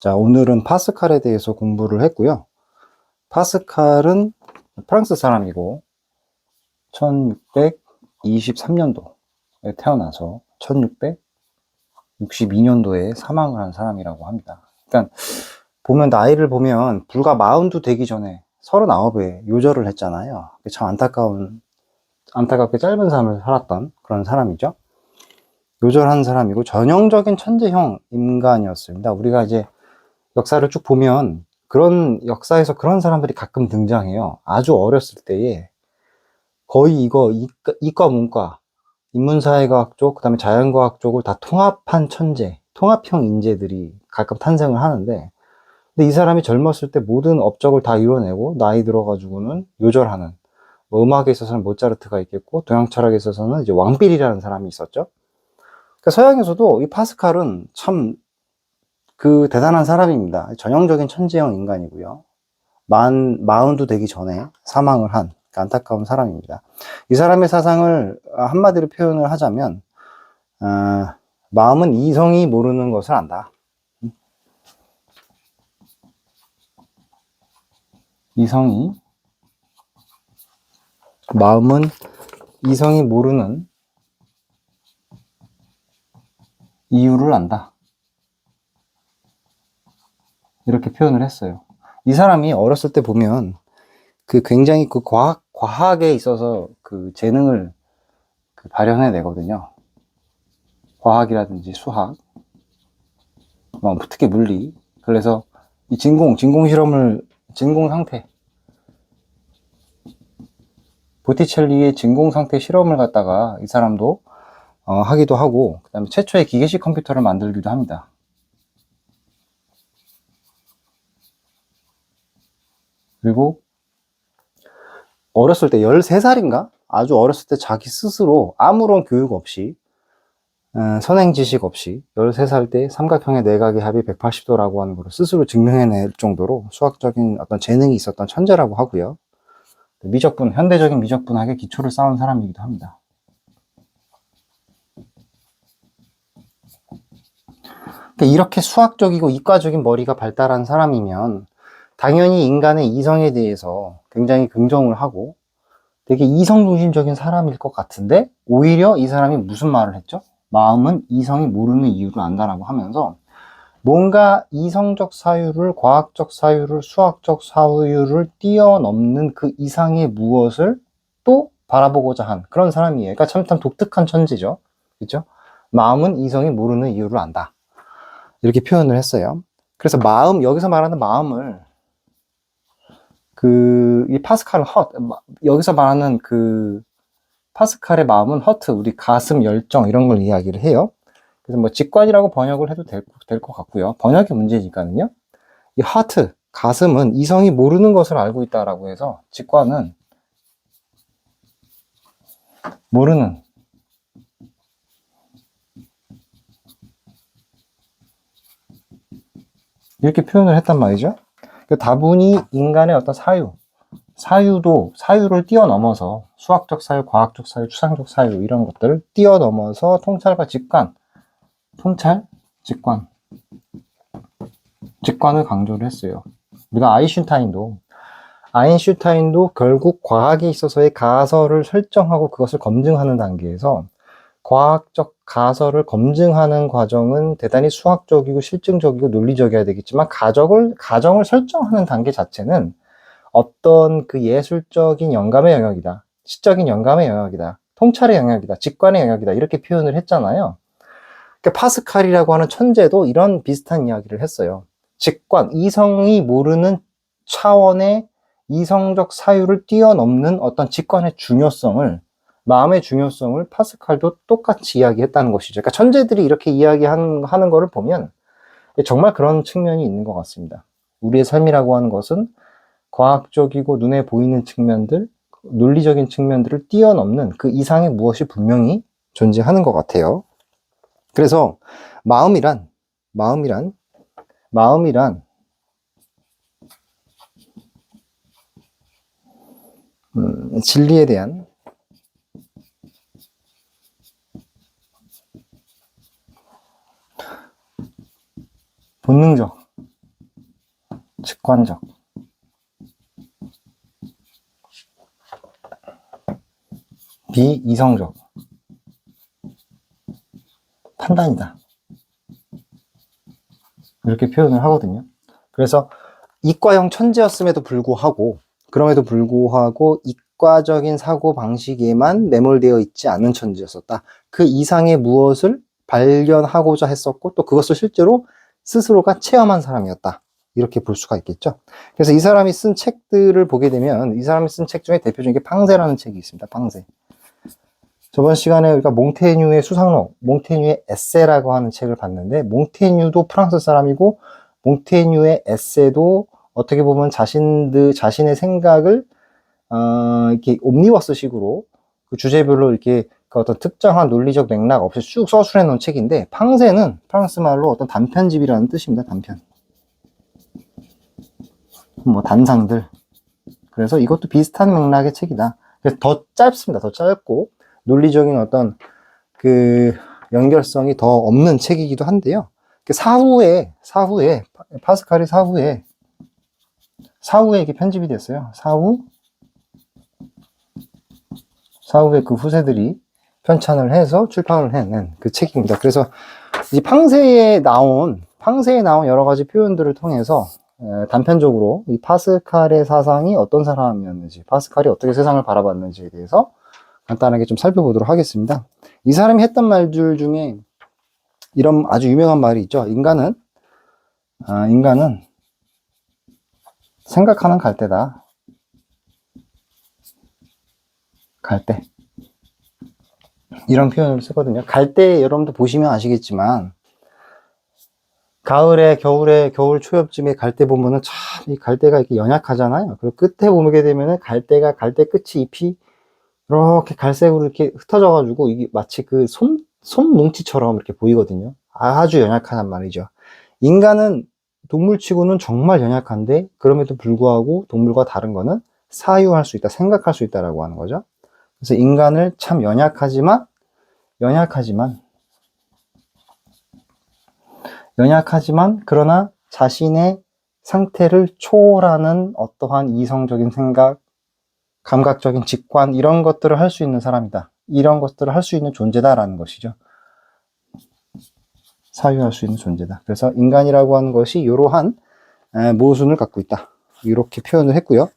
자, 오늘은 파스칼에 대해서 공부를 했고요. 파스칼은 프랑스 사람이고, 1623년도에 태어나서 1662년도에 사망을 한 사람이라고 합니다. 그러니까, 보면 나이를 보면 불과 40도 되기 전에 39에 요절을 했잖아요. 참 안타까운, 안타깝게 짧은 삶을 살았던 그런 사람이죠. 요절한 사람이고 전형적인 천재형 인간이었습니다. 우리가 이제 역사를 쭉 보면 그런 역사에서 그런 사람들이 가끔 등장해요. 아주 어렸을 때에 거의 이거 이과, 이과 문과, 인문사회과학 쪽, 그다음에 자연과학 쪽을 다 통합한 천재, 통합형 인재들이 가끔 탄생을 하는데 근데 이 사람이 젊었을 때 모든 업적을 다 이뤄내고 나이 들어가지고는 요절하는 뭐 음악에 있어서는 모차르트가 있겠고 동양 철학에 있어서는 이제 왕빌이라는 사람이 있었죠. 그러니까 서양에서도 이 파스칼은 참 그 대단한 사람입니다. 전형적인 천재형 인간이고요. 만, 마흔도 되기 전에 사망을 한 안타까운 사람입니다. 이 사람의 사상을 한마디로 표현을 하자면, 어, 마음은 이성이 모르는 것을 안다. 이성이, 마음은 이성이 모르는 이유를 안다. 이렇게 표현을 했어요. 이 사람이 어렸을 때 보면 그 굉장히 그 과학, 과학에 있어서 그 재능을 그 발현해 내거든요. 과학이라든지 수학, 뭐 특히 물리. 그래서 이 진공, 진공 실험을, 진공 상태, 보티첼리의 진공 상태 실험을 갖다가 이 사람도 어, 하기도 하고, 그 다음에 최초의 기계식 컴퓨터를 만들기도 합니다. 그리고 어렸을 때 13살인가? 아주 어렸을 때 자기 스스로 아무런 교육 없이, 어, 선행 지식 없이 13살 때 삼각형의 내각의 합이 180도라고 하는 것을 스스로 증명해낼 정도로 수학적인 어떤 재능이 있었던 천재라고 하고요. 미적분, 현대적인 미적분학의 기초를 쌓은 사람이기도 합니다. 그러니까 이렇게 수학적이고 이과적인 머리가 발달한 사람이면 당연히 인간의 이성에 대해서 굉장히 긍정을 하고 되게 이성 중심적인 사람일 것 같은데 오히려 이 사람이 무슨 말을 했죠? 마음은 이성이 모르는 이유를 안다라고 하면서 뭔가 이성적 사유를, 과학적 사유를, 수학적 사유를 뛰어넘는 그 이상의 무엇을 또 바라보고자 한 그런 사람이에요. 그러니까 참, 참 독특한 천재죠. 그죠? 마음은 이성이 모르는 이유를 안다. 이렇게 표현을 했어요. 그래서 마음, 여기서 말하는 마음을 그, 이 파스칼 헛, 여기서 말하는 그, 파스칼의 마음은 허트, 우리 가슴 열정, 이런 걸 이야기를 해요. 그래서 뭐 직관이라고 번역을 해도 될, 될 것 같고요. 번역의 문제니까는요. 이 하트, 가슴은 이성이 모르는 것을 알고 있다라고 해서 직관은 모르는 이렇게 표현을 했단 말이죠. 그 다분히 인간의 어떤 사유, 사유도 사유를 뛰어넘어서 수학적 사유, 과학적 사유, 추상적 사유 이런 것들을 뛰어넘어서 통찰과 직관, 통찰, 직관, 직관을 강조를 했어요. 우리가 아인슈타인도 아인슈타인도 결국 과학에 있어서의 가설을 설정하고 그것을 검증하는 단계에서 과학적 가설을 검증하는 과정은 대단히 수학적이고 실증적이고 논리적이어야 되겠지만 가정을 가정을 설정하는 단계 자체는 어떤 그 예술적인 영감의 영역이다. 시적인 영감의 영역이다. 통찰의 영역이다. 직관의 영역이다. 이렇게 표현을 했잖아요. 그러니까 파스칼이라고 하는 천재도 이런 비슷한 이야기를 했어요. 직관, 이성이 모르는 차원의 이성적 사유를 뛰어넘는 어떤 직관의 중요성을 마음의 중요성을 파스칼도 똑같이 이야기했다는 것이죠. 그러니까 천재들이 이렇게 이야기하는 하는 거를 보면 정말 그런 측면이 있는 것 같습니다. 우리의 삶이라고 하는 것은 과학적이고 눈에 보이는 측면들, 논리적인 측면들을 뛰어넘는 그 이상의 무엇이 분명히 존재하는 것 같아요. 그래서 마음이란, 마음이란, 마음이란, 음, 진리에 대한 본능적, 직관적. 비이성적. 판단이다. 이렇게 표현을 하거든요. 그래서 이과형 천재였음에도 불구하고, 그럼에도 불구하고 이과적인 사고 방식에만 매몰되어 있지 않은 천재였었다. 그 이상의 무엇을 발견하고자 했었고, 또 그것을 실제로 스스로가 체험한 사람이었다. 이렇게 볼 수가 있겠죠. 그래서 이 사람이 쓴 책들을 보게 되면 이 사람이 쓴 책 중에 대표적인 게 팡세라는 책이 있습니다. 팡세. 저번 시간에 우리가 몽테뉴의 수상록, 몽테뉴의 에세라고 하는 책을 봤는데 몽테뉴도 프랑스 사람이고 몽테뉴의 에세도 어떻게 보면 자신들 자신의 생각을 어, 이렇게 옴니버스식으로 그 주제별로 이렇게 그 어떤 특정한 논리적 맥락 없이 쭉 서술해 놓은 책인데 팡세는 프랑스 말로 어떤 단편집이라는 뜻입니다. 단편. 뭐 단상들. 그래서 이것도 비슷한 맥락의 책이다. 그래서 더 짧습니다. 더 짧고 논리적인 어떤 그 연결성이 더 없는 책이기도 한데요. 그 사후에 사후에 파- 파스칼이 사후에 사후에 이게 편집이 됐어요. 사후 사후에 그 후세들이 편찬을 해서 출판을 해낸 그 책입니다. 그래서 이 팡세에 나온 팡세에 나온 여러 가지 표현들을 통해서 에, 단편적으로 이 파스칼의 사상이 어떤 사람이었는지, 파스칼이 어떻게 세상을 바라봤는지에 대해서 간단하게 좀 살펴보도록 하겠습니다. 이 사람이 했던 말들 중에 이런 아주 유명한 말이 있죠. 인간은 아, 인간은 생각하는 갈대다. 갈대. 이런 표현을 쓰거든요. 갈대 여러분도 보시면 아시겠지만 가을에 겨울에 겨울 초엽쯤에 갈대 보면은 참 이 갈대가 이렇게 연약하잖아요. 그리고 끝에 보게 되면은 갈대가 갈대 끝이 잎이 이렇게 갈색으로 이렇게 흩어져 가지고 이게 마치 그 손, 손뭉치처럼 이렇게 보이거든요. 아주 연약한 말이죠. 인간은 동물치고는 정말 연약한데 그럼에도 불구하고 동물과 다른 거는 사유할 수 있다, 생각할 수 있다라고 하는 거죠. 그래서 인간을 참 연약하지만 연약하지만 연약하지만 그러나 자신의 상태를 초월하는 어떠한 이성적인 생각, 감각적인 직관 이런 것들을 할 수 있는 사람이다. 이런 것들을 할 수 있는 존재다라는 것이죠. 사유할 수 있는 존재다. 그래서 인간이라고 하는 것이 이러한 에, 모순을 갖고 있다. 이렇게 표현을 했고요.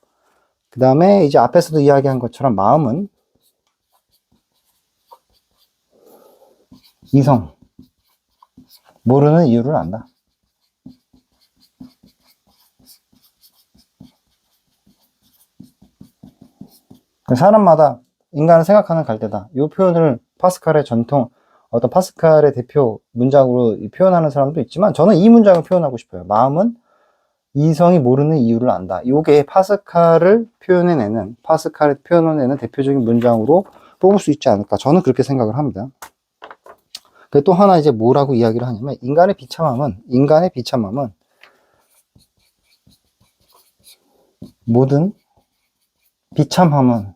그 다음에 이제 앞에서도 이야기한 것처럼 마음은 이성, 모르는 이유를 안다. 사람마다 인간을 생각하는 갈대다. 이 표현을 파스칼의 전통, 어떤 파스칼의 대표 문장으로 표현하는 사람도 있지만 저는 이 문장을 표현하고 싶어요. 마음은 이성이 모르는 이유를 안다. 이게 파스칼을 표현해내는, 파스칼을 표현해내는 대표적인 문장으로 뽑을 수 있지 않을까. 저는 그렇게 생각을 합니다. 그또 하나 이제 뭐라고 이야기를 하냐면 인간의 비참함은 인간의 비참함은 모든 비참함은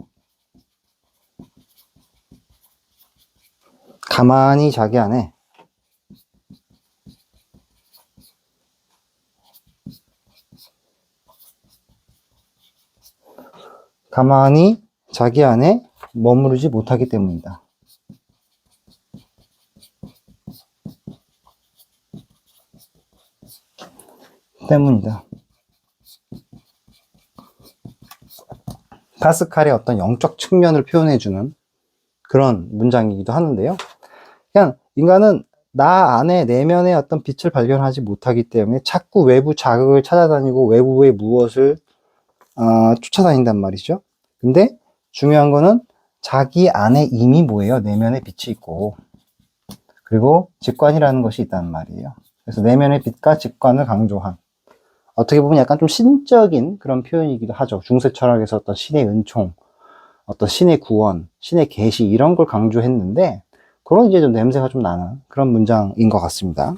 가만히 자기 안에 가만히 자기 안에 머무르지 못하기 때문이다. 때문이다. 파스칼의 어떤 영적 측면을 표현해주는 그런 문장이기도 하는데요. 그냥 인간은 나 안에 내면의 어떤 빛을 발견하지 못하기 때문에 자꾸 외부 자극을 찾아다니고 외부의 무엇을 어, 쫓아다닌단 말이죠. 근데 중요한 거는 자기 안에 이미 뭐예요? 내면의 빛이 있고 그리고 직관이라는 것이 있다는 말이에요. 그래서 내면의 빛과 직관을 강조한 어떻게 보면 약간 좀 신적인 그런 표현이기도 하죠. 중세 철학에서 어떤 신의 은총, 어떤 신의 구원, 신의 계시 이런 걸 강조했는데 그런 이제 좀 냄새가 좀 나는 그런 문장인 것 같습니다.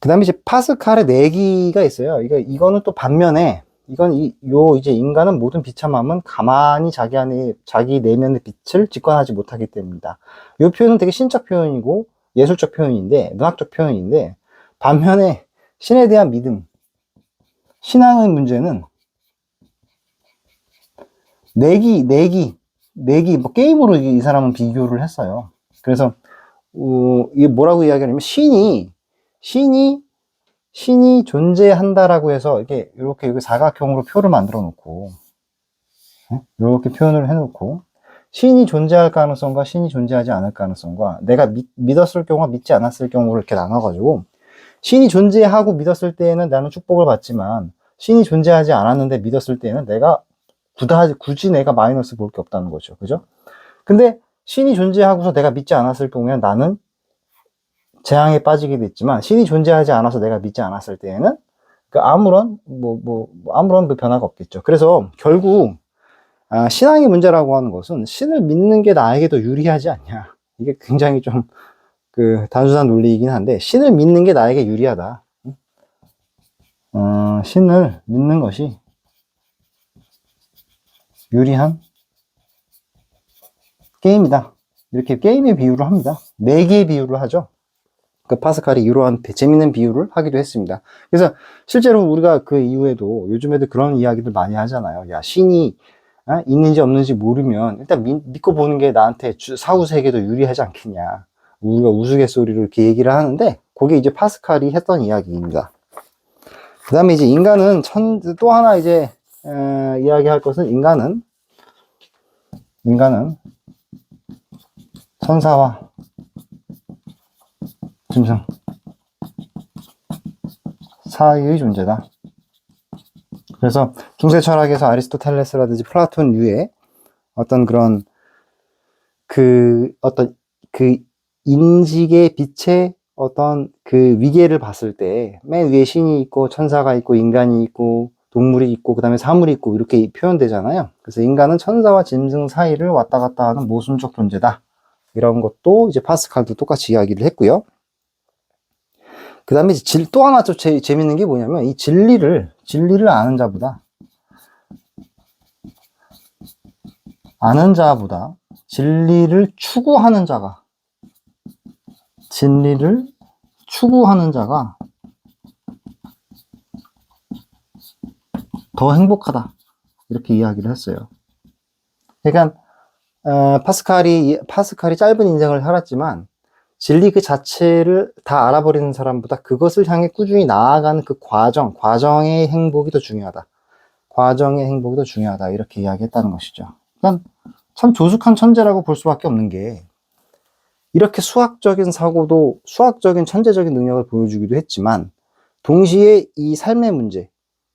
그 다음에 이제 파스칼의 내기가 있어요. 이거, 이거는 또 반면에 이건 이, 요 이제 인간은 모든 비참함은 가만히 자기 안에 자기 내면의 빛을 직관하지 못하기 때문이다. 이 표현은 되게 신적 표현이고 예술적 표현인데 문학적 표현인데 반면에 신에 대한 믿음 신앙의 문제는 내기, 내기, 내기, 뭐 게임으로 이 사람은 비교를 했어요. 그래서, 어, 이게 뭐라고 이야기하냐면, 신이, 신이, 신이 존재한다라고 해서, 이렇게, 이렇게 여기 사각형으로 표를 만들어 놓고, 네? 이렇게 표현을 해 놓고, 신이 존재할 가능성과 신이 존재하지 않을 가능성과 내가 믿, 믿었을 경우와 믿지 않았을 경우를 이렇게 나눠가지고, 신이 존재하고 믿었을 때에는 나는 축복을 받지만, 신이 존재하지 않았는데 믿었을 때에는 내가 굳이, 굳이 내가 마이너스 볼 게 없다는 거죠. 그죠? 근데 신이 존재하고서 내가 믿지 않았을 경우에는 나는 재앙에 빠지게 됐지만 신이 존재하지 않아서 내가 믿지 않았을 때에는 그 아무런 뭐, 뭐, 뭐 아무런 그 변화가 없겠죠. 그래서 결국 아, 신앙의 문제라고 하는 것은 신을 믿는 게 나에게 더 유리하지 않냐. 이게 굉장히 좀 그 단순한 논리이긴 한데 신을 믿는 게 나에게 유리하다. 어, 신을 믿는 것이 유리한 게임이다. 이렇게 게임의 비유를 합니다. 네 개의 비유를 하죠. 그 파스칼이 이러한 재밌는 비유를 하기도 했습니다. 그래서 실제로 우리가 그 이후에도 요즘에도 그런 이야기들 많이 하잖아요. 야, 신이 어? 있는지 없는지 모르면 일단 믿, 믿고 보는 게 나한테 사후 세계도 유리하지 않겠냐. 우리가 우스갯소리로 이렇게 얘기를 하는데 그게 이제 파스칼이 했던 이야기입니다. 그 다음에 이제 인간은 천, 또 하나 이제 에, 이야기할 것은 인간은 인간은 천사와 짐승 사이의 존재다. 그래서 중세 철학에서 아리스토텔레스라든지 플라톤 류의 어떤 그런 그 어떤 그 인식의 빛의 어떤 그 위계를 봤을 때 맨 위에 신이 있고 천사가 있고 인간이 있고 동물이 있고 그 다음에 사물이 있고 이렇게 표현되잖아요. 그래서 인간은 천사와 짐승 사이를 왔다 갔다 하는 모순적 존재다. 이런 것도 이제 파스칼도 똑같이 이야기를 했고요. 그 다음에 또 하나 좀 재, 재밌는 게 뭐냐면 이 진리를 진리를 아는 자보다 아는 자보다 진리를 추구하는 자가 진리를 추구하는 자가 더 행복하다. 이렇게 이야기를 했어요. 그러니까 어, 파스칼이 파스칼이 짧은 인생을 살았지만 진리 그 자체를 다 알아버리는 사람보다 그것을 향해 꾸준히 나아가는 그 과정, 과정의 행복이 더 중요하다. 과정의 행복이 더 중요하다. 이렇게 이야기했다는 것이죠. 그러니까 참 조숙한 천재라고 볼 수밖에 없는 게 이렇게 수학적인 사고도 수학적인 천재적인 능력을 보여주기도 했지만 동시에 이 삶의 문제,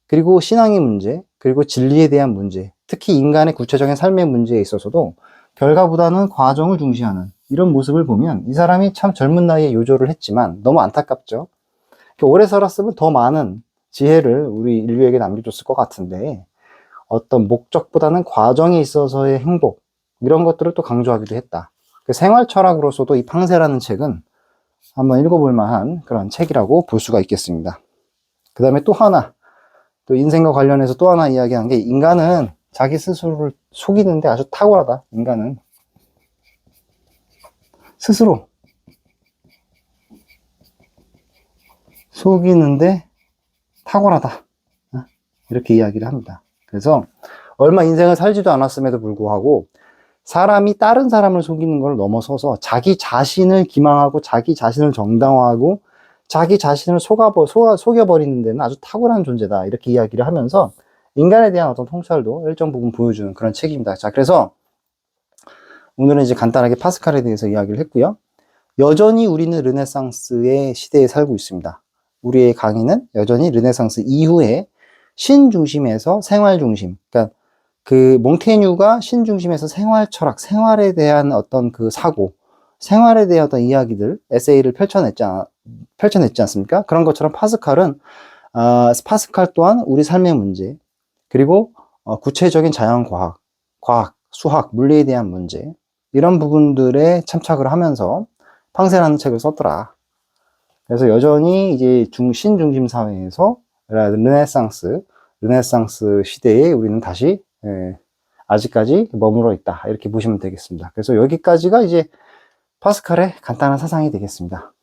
그리고 신앙의 문제, 그리고 진리에 대한 문제, 특히 인간의 구체적인 삶의 문제에 있어서도 결과보다는 과정을 중시하는 이런 모습을 보면 이 사람이 참 젊은 나이에 요조를 했지만 너무 안타깝죠. 오래 살았으면 더 많은 지혜를 우리 인류에게 남겨줬을 것 같은데 어떤 목적보다는 과정에 있어서의 행복 이런 것들을 또 강조하기도 했다. 그 생활 철학으로서도 이 팡세라는 책은 한번 읽어볼 만한 그런 책이라고 볼 수가 있겠습니다. 그 다음에 또 하나, 또 인생과 관련해서 또 하나 이야기한 게 인간은 자기 스스로를 속이는데 아주 탁월하다. 인간은 스스로 속이는데 탁월하다. 어? 이렇게 이야기를 합니다. 그래서 얼마 인생을 살지도 않았음에도 불구하고 사람이 다른 사람을 속이는 걸 넘어서서 자기 자신을 기망하고 자기 자신을 정당화하고 자기 자신을 속아버, 속아, 속여버리는 데는 아주 탁월한 존재다. 이렇게 이야기를 하면서 인간에 대한 어떤 통찰도 일정 부분 보여주는 그런 책입니다. 자, 그래서 오늘은 이제 간단하게 파스칼에 대해서 이야기를 했고요. 여전히 우리는 르네상스의 시대에 살고 있습니다. 우리의 강의는 여전히 르네상스 이후에 신 중심에서 생활 중심, 그러니까 그 몽테뉴가 신 중심에서 생활 철학, 생활에 대한 어떤 그 사고, 생활에 대한 어떤 이야기들, 에세이를 펼쳐냈지, 않, 펼쳐냈지 않습니까? 그런 것처럼 파스칼은, 어, 파스칼 또한 우리 삶의 문제, 그리고 어, 구체적인 자연과학, 과학, 수학, 물리에 대한 문제, 이런 부분들에 참착을 하면서 팡세라는 책을 썼더라. 그래서 여전히 이제 중 신 중심 사회에서 르네상스, 르네상스 시대에 우리는 다시 예, 아직까지 머물러 있다. 이렇게 보시면 되겠습니다. 그래서 여기까지가 이제 파스칼의 간단한 사상이 되겠습니다.